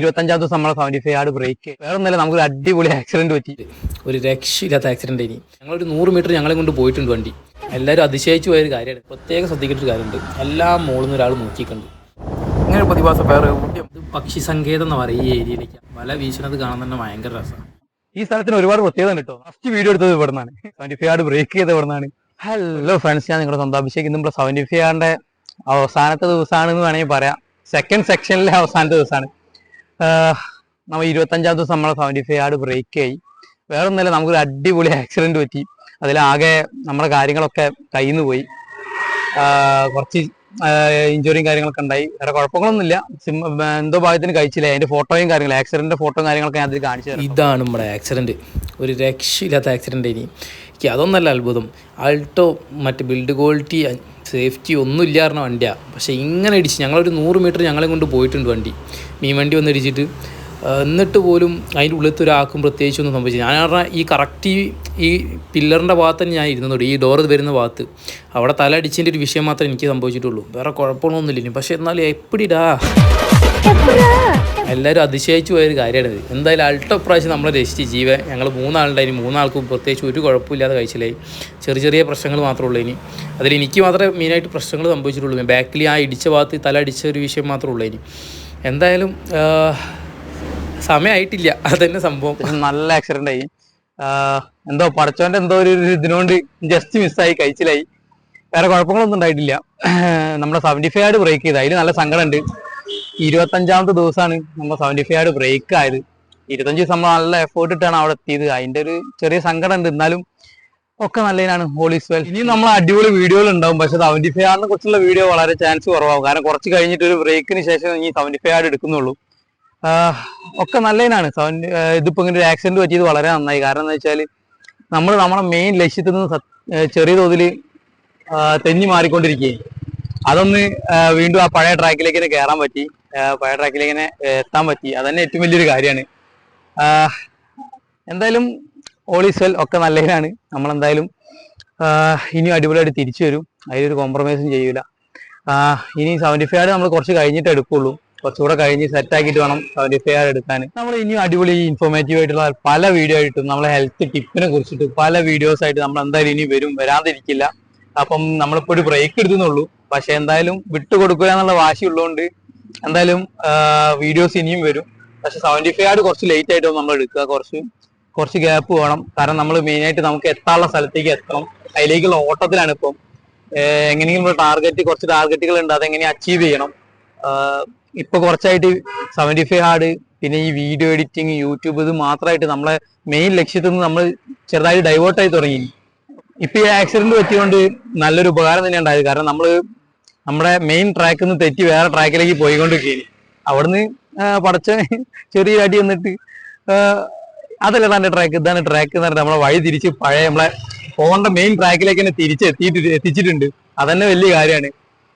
ഇരുപത്തഞ്ചാം ദിവസം നമ്മളെ സെവന്റി ഫൈവ് ആട് ബ്രേക്ക് വേറെ ഒന്നല്ല നമുക്ക് അടിപൊളി ആക്സിഡന്റ് പറ്റി. ഒരു രക്ഷയില്ലാത്ത ആക്സിഡന്റ് ഇനി. ഞങ്ങളൊരു നൂറ് മീറ്റർ ഞങ്ങളെ കൊണ്ട് പോയിട്ടുണ്ട് വണ്ടി. എല്ലാവരും അതിശയിച്ചു പോയൊരു കാര്യമാണ്. പ്രത്യേകം ശ്രദ്ധിക്കേണ്ട ഒരു കാര്യമുണ്ട്. എല്ലാ മോളിൽ നിന്ന് ഒരാൾ നോക്കിക്കണ്ട് ഇങ്ങനെ ഒരു പ്രതിഭാസം ഇത് പക്ഷി സങ്കേതം എന്ന് പറയും ഈ ഏരിയയിലേക്ക് വല വീശുന്നത് കാണാൻ തന്നെ ഭയങ്കര രസമാണ് ഈ സ്ഥലത്തിന് ഒരുപാട് പ്രത്യേകത ഉണ്ട് കേട്ടോ. ഫസ്റ്റ് വീഡിയോ എടുത്തത് ഇവിടെ നിന്നാണ് സെവന്റി ഫൈവ് ആട് ബ്രേക്ക് ചെയ്ത് ഇവിടെ നിന്നാണ് ഹലോ ഫ്രണ്ട്സ് ഞാൻ നിങ്ങളുടെ സ്വന്തം അഭിഷേക്. ഇന്ന് നമ്മുടെ സെവന്റി ഫൈവ് ആറിന്റെ അവസാനത്തെ ദിവസമാണെന്ന് വേണമെങ്കിൽ പറയാം. സെക്കൻഡ് സെക്ഷനിലെ അവസാനത്തെ ദിവസമാണ്. നമ്മൾ ഇരുപത്തഞ്ചാം ദിവസം നമ്മളെ സെവന്റി ഫൈവ് ആട് ബ്രേക്ക് ആയി. വേറെ ഒന്നല്ല നമുക്കൊരു അടിപൊളി ആക്സിഡന്റ് പറ്റി. അതിലാകെ നമ്മുടെ കാര്യങ്ങളൊക്കെ കയ്യിൽ പോയി. കുറച്ച് ഇഞ്ചുറിയും കാര്യങ്ങളൊക്കെ ഉണ്ടായി. വേറെ കുഴപ്പങ്ങളൊന്നുമില്ല. എന്തോ ഭാഗ്യത്തിന് കഴിച്ചില്ല. അതിന്റെ ഫോട്ടോയും കാര്യങ്ങളും ആക്സിഡന്റിന്റെ ഫോട്ടോയും കാര്യങ്ങളൊക്കെ ഞാൻ അതിൽ കാണിച്ചു ഇതാണ് നമ്മുടെ ആക്സിഡന്റ് ഒരു രക്ഷയില്ലാത്ത ആക്സിഡന്റ് ഇനി. എനിക്ക് അതൊന്നല്ല അത്ഭുതം. ആൾട്ടോ മറ്റ് ബിൽഡ് ക്വാളിറ്റി സേഫ്റ്റി ഒന്നും ഇല്ലായിരുന്ന വണ്ടിയാണ് പക്ഷേ ഇങ്ങനെ ഇടിച്ച് ഞങ്ങളൊരു നൂറ് മീറ്റർ ഞങ്ങളെ കൊണ്ട് പോയിട്ടുണ്ട് വണ്ടി. മീൻ വണ്ടി വന്ന് ഇടിച്ചിട്ട്. എന്നിട്ട് പോലും അതിന്റെ ഉള്ളിലത്തെ ഒരാൾക്കും പ്രത്യേകിച്ചൊന്നും സംഭവിച്ചു ഞാൻ പറഞ്ഞാൽ ഈ കറക്റ്റ് ഈ പില്ലറിന്റെ ഭാഗത്ത് തന്നെ ഞാൻ ഇരുന്നത് ഈ ഡോർ വരുന്ന ഭാഗത്ത്. അവിടെ തല അടിച്ചതിന്റെ ഒരു വിഷയം മാത്രമേ എനിക്ക് സംഭവിച്ചിട്ടുള്ളൂ. വേറെ കുഴപ്പമൊന്നുമില്ല പക്ഷേ എന്നാലും എപ്പിടിടാ? എല്ലാവരും അതിശയിച്ചു പോയൊരു കാര്യമാണിത് എന്തായാലും അൾട്ടോ പ്രാവശ്യം നമ്മളെ രക്ഷിച്ച് ജീവൻ. ഞങ്ങൾ മൂന്നാളുണ്ടായി മൂന്നാൾക്കും പ്രത്യേകിച്ച് ഒരു കുഴപ്പമില്ലാതെ കഴിച്ചില്ലായി ചെറിയ ചെറിയ പ്രശ്നങ്ങൾ മാത്രമേ ഉള്ളൂ ഇനി. അതിൽ എനിക്ക് മാത്രമേ മെയിനായിട്ട് പ്രശ്നങ്ങൾ സംഭവിച്ചിട്ടുള്ളൂ. ബാക്കിൽ ആ ഇടിച്ച ഭാഗത്ത് തല അടിച്ച ഒരു വിഷയം മാത്രമേ ഉള്ളൂ ഇനി. എന്തായാലും സമയമായിട്ടില്ല അതന്നെ സംഭവം. നല്ല ആക്സിഡന്റ് ആയി. എന്തോ പടച്ചോന്റെ എന്തോ ഒരു ഒരു ഇതിനോണ്ട് ജസ്റ്റ് മിസ്സായി കഴിച്ചിലായി. വേറെ കുഴപ്പങ്ങളൊന്നും ഉണ്ടായിട്ടില്ല. നമ്മുടെ സെവന്റി ഫൈവ് ആയിട്ട് ബ്രേക്ക് ചെയ്ത്. അതിൽ നല്ല സങ്കടമുണ്ട് ഇരുപത്തഞ്ചാമത്തെ ദിവസമാണ് നമ്മൾ സെവന്റി ഫൈവ് ആയിട്ട് ബ്രേക്ക് ആയത്. ഇരുപത്തഞ്ച് ദിവസം നമ്മൾ നല്ല എഫേർട്ട് ഇട്ടാണ് അവിടെ എത്തിയത്. അതിന്റെ ഒരു ചെറിയ സങ്കടം ഉണ്ട്. എന്നാലും ഒക്കെ നല്ലതിനാണ്. ഹോളീസ് വെൽ ഇനി നമ്മൾ അടിപൊളി വീഡിയോകൾ ഉണ്ടാവും. പക്ഷെ സെവന്റി ഫൈവ് ആറിനെ കുറിച്ചുള്ള വീഡിയോ വളരെ ചാൻസ് കുറവാകും. കാരണം കുറച്ച് കഴിഞ്ഞിട്ട് ഒരു ബ്രേക്കിന് ശേഷം ഇനി സെവന്റി ഫൈവ് ആയിട്ട് എടുക്കുന്നുള്ളൂ ഒക്കെ നല്ലതിനാണ്. സെവന്റി ഇതിപ്പോ ഇങ്ങനെ ഒരു ആക്സിഡന്റ് പറ്റിയത് വളരെ നന്നായി. കാരണം എന്താ വെച്ചാൽ നമ്മൾ നമ്മുടെ മെയിൻ ലക്ഷ്യത്തിൽ നിന്ന് ചെറിയ തോതിൽ തെന്നി മാറിക്കൊണ്ടിരിക്കുകയും. അതൊന്ന് വീണ്ടും ആ പഴയ ട്രാക്കിലേക്ക് തന്നെ കയറാൻ പറ്റി. പഴയ ട്രാക്കിലേക്ക് തന്നെ എത്താൻ പറ്റി. അതന്നെ ഏറ്റവും വലിയൊരു കാര്യമാണ്. എന്തായാലും ഓൾ ഈസ് വെൽ ഒക്കെ നല്ലതിനാണ്. നമ്മളെന്തായാലും ഇനിയും അടിപൊളിയായിട്ട് തിരിച്ചു വരും. അതിലൊരു കോംപ്രമൈസും ചെയ്യൂല. ഇനി സെവന്റി ഫൈവ് നമ്മൾ കുറച്ച് കഴിഞ്ഞിട്ട് എടുക്കുള്ളൂ. കുറച്ചുകൂടെ കഴിഞ്ഞ് സെറ്റ് ആക്കിയിട്ട് വേണം സെവന്റി ഫൈവ് ആർ എടുക്കാൻ. നമ്മൾ ഇനിയും അടിപൊളി ഇൻഫോർമേറ്റീവ് ആയിട്ടുള്ള പല വീഡിയോ ആയിട്ടും നമ്മളെ ഹെൽത്ത് ടിപ്പിനെ കുറിച്ചിട്ട് പല വീഡിയോസ് ആയിട്ട് നമ്മൾ എന്തായാലും ഇനി വരും. വരാതിരിക്കില്ല. അപ്പം നമ്മളിപ്പോ ഒരു ബ്രേക്ക് എടുത്തുന്നുള്ളൂ പക്ഷെ എന്തായാലും വിട്ടുകൊടുക്കുക എന്നുള്ള വാശി ഉള്ളതുകൊണ്ട് എന്തായാലും വീഡിയോസ് ഇനിയും വരും. പക്ഷെ സെവന്റി ഫൈവ് ആയിട്ട് കുറച്ച് ലേറ്റ് ആയിട്ട് നമ്മൾ എടുക്കുക. കുറച്ച് കുറച്ച് ഗ്യാപ്പ് വേണം. കാരണം നമ്മൾ മെയിൻ ആയിട്ട് നമുക്ക് എത്താനുള്ള സ്ഥലത്തേക്ക് എത്തണം. അതിലേക്കുള്ള ഓട്ടത്തിലാണ് ഇപ്പം. എങ്ങനെയെങ്കിലും ടാർഗറ്റ് കുറച്ച് ടാർഗറ്റുകൾ ഉണ്ട്. അതെങ്ങനെ അച്ചീവ് ചെയ്യണം? ഇപ്പൊ കുറച്ചായിട്ട് സെവന്റി ഫൈവ് ഹാർഡ് പിന്നെ ഈ വീഡിയോ എഡിറ്റിംഗ് യൂട്യൂബ് ഇത് മാത്രമായിട്ട് നമ്മളെ മെയിൻ ലക്ഷ്യത്തിൽ നിന്ന് നമ്മൾ ചെറുതായിട്ട് ഡൈവേർട്ട് ആയി തുടങ്ങി. ഇപ്പൊ ഈ ആക്സിഡന്റ് പറ്റിയോണ്ട് നല്ലൊരു ഉപകാരം തന്നെ ഉണ്ടായത്. കാരണം നമ്മൾ നമ്മുടെ മെയിൻ ട്രാക്കിൽ നിന്ന് തെറ്റി വേറെ ട്രാക്കിലേക്ക് പോയിക്കൊണ്ടിരിക്കുകയാണ്. അവിടുന്ന് പടച്ച ചെറിയ അടി വന്നിട്ട് അതല്ല തന്റെ ട്രാക്ക് ഇതാണ് ട്രാക്ക് എന്ന് പറഞ്ഞാൽ നമ്മളെ വഴി തിരിച്ച് പഴയ നമ്മളെ പോകേണ്ട മെയിൻ ട്രാക്കിലേക്ക് തന്നെ തിരിച്ച് എത്തിയിട്ട് എത്തിച്ചിട്ടുണ്ട്. അതന്നെ വലിയ കാര്യമാണ്.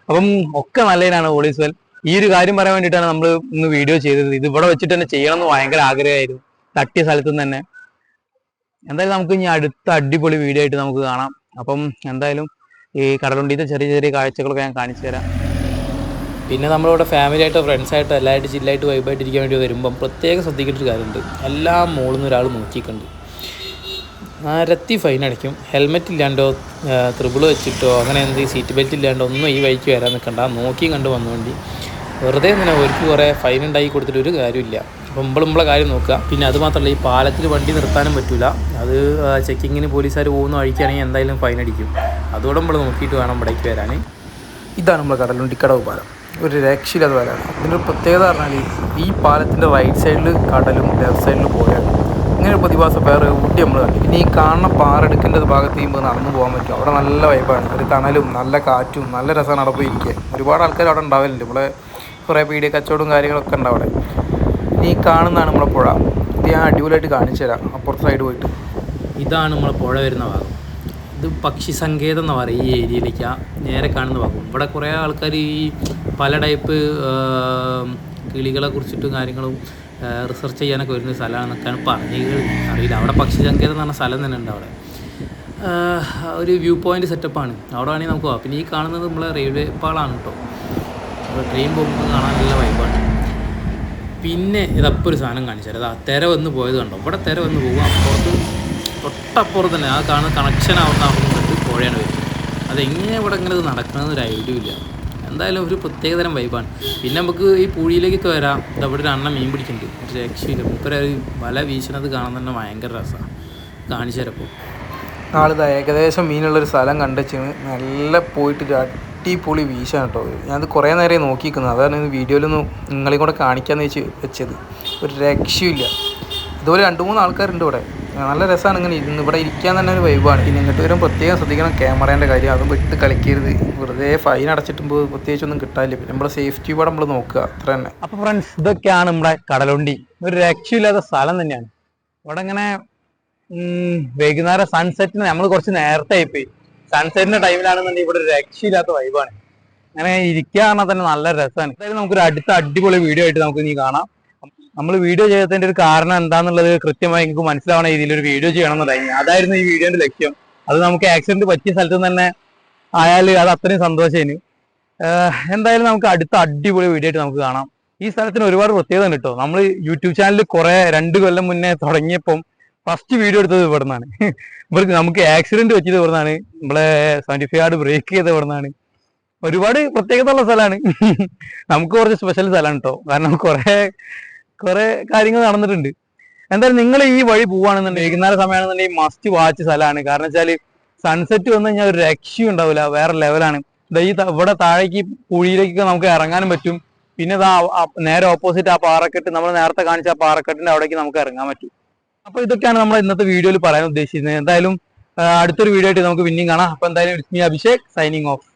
അപ്പം ഒക്കെ നല്ലതിനാണ് വെൽ ഈ ഒരു കാര്യം പറയാൻ വേണ്ടിയിട്ടാണ് നമ്മൾ ഇന്ന് വീഡിയോ ചെയ്തത്. ഇത് ഇവിടെ വെച്ചിട്ട് തന്നെ ചെയ്യണം എന്ന് ഭയങ്കര ആഗ്രഹമായിരുന്നു. തട്ടിയ സ്ഥലത്ത് തന്നെ. എന്തായാലും നമുക്ക് ഇനി അടുത്ത അടിപൊളി വീഡിയോ ആയിട്ട് നമുക്ക് കാണാം. അപ്പം എന്തായാലും ഈ കടലുണ്ടീത്തെ ചെറിയ ചെറിയ കാഴ്ചകളൊക്കെ ഞാൻ കാണിച്ചു തരാം. പിന്നെ നമ്മളിവിടെ ഫാമിലി ആയിട്ടോ ഫ്രണ്ട്സ് ആയിട്ടോ എല്ലായിട്ട് ചില്ലായിട്ട് വൈബായിട്ട് ഇരിക്കാൻ വേണ്ടി വരുമ്പം പ്രത്യേകം ശ്രദ്ധിക്കേണ്ട ഒരു കാര്യമുണ്ട്. എല്ലാ മോളിൽ നിന്ന് ഒരാൾ നോക്കിക്കണ്ട് നരത്തി ഫൈൻ അടിക്കും. ഹെൽമെറ്റ് ഇല്ലാണ്ടോ ത്രിബിൾ വെച്ചിട്ടോ അങ്ങനെ എന്ത് സീറ്റ് ബെൽറ്റ് ഇല്ലാണ്ടോ ഒന്നും ഈ വഴിക്ക് വരാൻ നിൽക്കണ്ട. നോക്കിയും കണ്ട് വന്നു വേണ്ടി വെറുതെ ഇങ്ങനെ അവർക്ക് കുറേ ഫൈൻ ഉണ്ടാക്കി കൊടുത്തിട്ട് ഒരു കാര്യമില്ല അപ്പം ഇമ്പളുമ്പളെ കാര്യം നോക്കുക. പിന്നെ അത് മാത്രമല്ല ഈ പാലത്തിൽ വണ്ടി നിർത്താനും പറ്റില്ല അത് ചെക്കിങ്ങിന് പോലീസുകാർ പോകുന്ന വഴിക്കാണെങ്കിൽ എന്തായാലും ഫൈൻ അടിക്കും. അതുകൂടെ നമ്മൾ നോക്കിയിട്ട് വേണം ഇവിടേക്ക് വരാൻ ഇതാണ് നമ്മുടെ കടലുണ്ടിക്കടവ് പാലം. ഒരു രക്ഷയില്ലാത്ത പാലമാണ് ഇതിന്റെ പ്രത്യേകത പറഞ്ഞാൽ ഈ പാലത്തിന്റെ റൈറ്റ് സൈഡിൽ കടലും ലെഫ്റ്റ് സൈഡിൽ പോയാണ് ഇങ്ങനെ ഒരു പ്രതിഭാസം വേറെ ഊട്ടി നമ്മൾ കണ്ടു പിന്നെ ഈ കാണുന്ന പാറെടുക്കേണ്ട ഭാഗത്ത് ചെയ്യുമ്പോൾ നടന്നു പോകാൻ പറ്റും. അവിടെ നല്ല വൈബാണ് ഒരു തണലും നല്ല കാറ്റും നല്ല രസമാണ് അവിടെ പോയി ഇരിക്കുക ഒരുപാട് ആൾക്കാർ അവിടെ ഉണ്ടാവലുണ്ട്. നമ്മളെ കുറേ പീടിയ കച്ചവടവും കാര്യങ്ങളൊക്കെ ഉണ്ട് അവിടെ. ഈ കാണുന്നതാണ് നമ്മളെ പുഴ. ഇത് ഞാൻ അടിപൊളിയായിട്ട് കാണിച്ചു തരാം. അപ്പുറത്തെ സൈഡ് പോയിട്ട്. ഇതാണ് നമ്മളെ പുഴ വരുന്ന ഭാഗം. ഇത് പക്ഷി സങ്കേതം എന്ന് പറയും ഈ ഏരിയയിലേക്ക്. ആ നേരെ കാണുന്ന ഭാഗം. ഇവിടെ കുറേ ആൾക്കാർ ഈ പല ടൈപ്പ് കിളികളെ കുറിച്ചിട്ടും കാര്യങ്ങളും റിസർച്ച് ചെയ്യാനൊക്കെ വരുന്ന സ്ഥലമാണെന്നൊക്കെയാണ് പറഞ്ഞത് അറിയില്ല. അവിടെ പക്ഷി സങ്കേതം എന്ന് പറഞ്ഞ സ്ഥലം തന്നെ ഉണ്ട് അവിടെ. ഒരു വ്യൂ പോയിന്റ് സെറ്റപ്പാണ് അവിടെ വേണമെങ്കിൽ നമുക്ക് പോവാം പിന്നെ ഈ കാണുന്നത് നമ്മളെ റെയിൽവേ പാളാണ് കേട്ടോ. ട്രെയിൻ പോകുമ്പോൾ കാണാൻ നല്ല വൈബാണ് പിന്നെ ഇതപ്പോൾ ഒരു സാധനം കാണിച്ചാൽ അതാ തിര വന്ന് പോയത് കണ്ടോ? ഇവിടെ തിര വന്ന് പോകും. അപ്പുറത്ത് തൊട്ടപ്പുറത്ത് തന്നെ ആ കാണുന്ന കണക്ഷൻ ആവുന്ന അവിടെ പുഴയാണ് വരുന്നത്. അതെങ്ങനെ ഇവിടെ ഇങ്ങനെ ഇത് നടക്കണമെന്ന് ഒരു ഐഡിയ ഇല്ല. എന്തായാലും ഒരു പ്രത്യേകതരം വൈബാണ് പിന്നെ നമുക്ക് ഈ പുഴിയിലേക്ക് വരാം. അവിടെ ഒരു അണ്ണ മീൻ പിടിക്കുന്നുണ്ട്. ഒരു രക്ഷയില്ല. ഇപ്പം ഒരു വല വീശുന്നത് കാണാൻ തന്നെ ഭയങ്കര രസമാണ് കാണിച്ചു തരപ്പോൾ ആളിതാ ഏകദേശം മീനുള്ളൊരു സ്ഥലം കണ്ടുവെച്ചാണ് നല്ല പോയിട്ട് അടിപൊളി വീശാണ് കേട്ടോ. ഞാനത് കുറേ നേരം നോക്കിയിരിക്കുന്നത് അതാണ് വീഡിയോയിലൊന്ന് നിങ്ങളെയും കൂടെ കാണിക്കാമെന്ന് വെച്ച് വെച്ചത്. ഒരു രക്ഷയില്ല ഇതുപോലെ രണ്ട് മൂന്ന് ആൾക്കാരുണ്ട് ഇവിടെ. നല്ല രസമാണ് ഇങ്ങനെ ഇരുന്ന്. ഇവിടെ ഇരിക്കാൻ തന്നെ ഒരു വൈബാണ്. പിന്നെ ഇങ്ങോട്ട് വരുമ്പോൾ പ്രത്യേകം ശ്രദ്ധിക്കണം ക്യാമറേന്റെ കാര്യം. അതും വിട്ട് കളിക്കരുത്. വെറുതെ ഫൈൻ അടച്ചിട്ടുമ്പോൾ പ്രത്യേകിച്ചൊന്നും കിട്ടാനില്ല. പിന്നെ നമ്മുടെ സേഫ്റ്റി കൂടെ നമ്മൾ നോക്കുക. അത്ര തന്നെ. അപ്പൊ ഫ്രണ്ട്സ് ഇതൊക്കെയാണ് നമ്മുടെ കടലുണ്ടി. ഒരു രക്ഷയില്ലാത്ത സ്ഥലം തന്നെയാണ്. ഇവിടെ ഇങ്ങനെ വൈകുന്നേരം സൺസെറ്റിന് നമ്മൾ കുറച്ച് നേരത്തെ ആയിപ്പോയി. സൺസെറ്റിന്റെ ടൈമിലാണെന്നുണ്ടെങ്കിൽ ഇവിടെ ഒരു രക്ഷയില്ലാത്ത വൈബാണ് അങ്ങനെ ഇരിക്കുക തന്നെ നല്ല രസമാണ്. എന്തായാലും നമുക്കൊരു അടുത്ത അടിപൊളി വീഡിയോ ആയിട്ട് നമുക്ക് നീ കാണാം. നമ്മൾ വീഡിയോ ചെയ്തതിന്റെ ഒരു കാരണം എന്താന്നുള്ളത് കൃത്യമായി നിങ്ങൾക്ക് മനസ്സിലാവണ രീതിയിൽ ഒരു വീഡിയോ ചെയ്യണം എന്നുണ്ടായിരുന്നു അതായിരുന്നു ഈ വീഡിയോന്റെ ലക്ഷ്യം. അത് നമുക്ക് ആക്സിഡന്റ് പറ്റിയ സ്ഥലത്ത് തന്നെ ആയാൽ അത് അത്രയും സന്തോഷമായിരുന്നു. എന്തായാലും നമുക്ക് അടുത്ത അടിപൊളി വീഡിയോ ആയിട്ട് നമുക്ക് കാണാം. ഈ സ്ഥലത്തിന് ഒരുപാട് പ്രത്യേകത ഉണ്ട് കേട്ടോ. നമ്മൾ യൂട്യൂബ് ചാനലിൽ കുറെ രണ്ട് കൊല്ലം മുന്നേ തുടങ്ങിയപ്പം ഫസ്റ്റ് വീഡിയോ എടുത്തത് ഇവിടെ നിന്നാണ് ഇവർക്ക് നമുക്ക് ആക്സിഡന്റ് വെച്ചത് ഇവിടെ നിന്നാണ് നമ്മളെ സെവന്റി ഫൈവ് ആർഡ് ബ്രേക്ക് ചെയ്തത് ഇവിടെ നിന്നാണ് ഒരുപാട് പ്രത്യേകത ഉള്ള സ്ഥലമാണ്. നമുക്ക് കുറച്ച് സ്പെഷ്യൽ സ്ഥലമാണ് കേട്ടോ കാരണം കുറെ കുറെ കാര്യങ്ങൾ നടന്നിട്ടുണ്ട്. എന്തായാലും നിങ്ങൾ ഈ വഴി പോവാണെന്നുണ്ടെങ്കിൽ വൈകുന്നേര സമയമാണെന്നുണ്ടെങ്കിൽ മസ്റ്റ് വാച്ച് സ്ഥലമാണ്. കാരണം വെച്ചാൽ സൺസെറ്റ് വന്നു കഴിഞ്ഞാൽ ഒരു രക്ഷയും ഉണ്ടാവില്ല. വേറെ ലെവലാണ് ഈ ഇവിടെ താഴേക്ക് കുഴിയിലേക്കൊക്കെ നമുക്ക് ഇറങ്ങാനും പറ്റും. പിന്നെ നേരെ ഓപ്പോസിറ്റ് ആ പാറക്കെട്ട് നമ്മൾ നേരത്തെ കാണിച്ച ആ പാറക്കെട്ടിന്റെ അവിടേക്ക് നമുക്ക് ഇറങ്ങാൻ പറ്റും. അപ്പൊ ഇതൊക്കെയാണ് നമ്മൾ ഇന്നത്തെ വീഡിയോയിൽ പറയാൻ ഉദ്ദേശിക്കുന്നത്. എന്തായാലും അടുത്തൊരു വീഡിയോ ആയിട്ട് നമുക്ക് പിന്നെയും കാണാം. അപ്പൊ എന്തായാലും അഭിഷേക് സൈനിങ് ഓഫ്